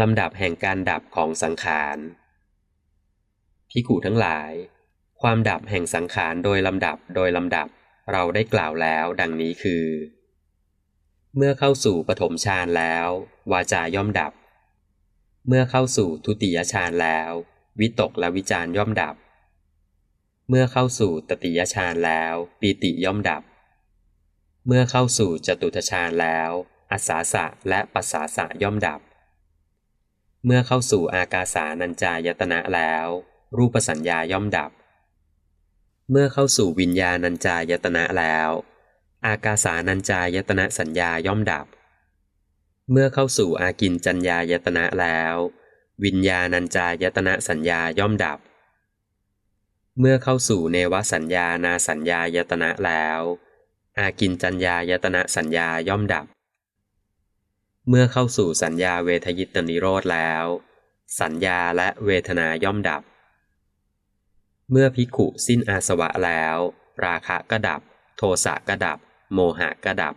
ลำดับแห่งการดับของสังขารพิกุทั้งหลาย ความดับแห่งสังขารโดยลำดับโดยลำดับเราได้กล่าวแล้วดังนี้คือ เมื่อเข้าสู่ปฐมฌานแล้ว วาจาย่อมดับ เมื่อเข้าสู่ทุติยฌานแล้ว วิตกและวิจารย่อมดับ เมื่อเข้าสู่ตติยฌานแล้ว ปีติย่อมดับ เมื่อเข้าสู่จตุตฌานแล้วอาสาสะและปัสสาสะย่อมดับ เมื่อเข้าสู่อากาสานัญจายตนะแล้ว รูปสัญญาย่อมดับ เมื่อเข้าสู่วิญญาณัญจายตนะแล้ว อากาสานัญจายตนะสัญญาย่อมดับ เมื่อเข้าสู่อากินจัญญายตนะแล้ว วิญญาณัญจายตนะสัญญาย่อมดับ เมื่อเข้าสู่เนวสัญญานาสัญญายตนะแล้ว อากินจัญญายตนะสัญญาย่อมดับ เมื่อเข้าสู่สัญญาเวทยิตนิโรธแล้ว สัญญาและเวทนาย่อมดับ เมื่อพิกขุสิ้นอาสวะแล้ว ราคะก็ดับ โทสะก็ดับ โมหะก็ดับ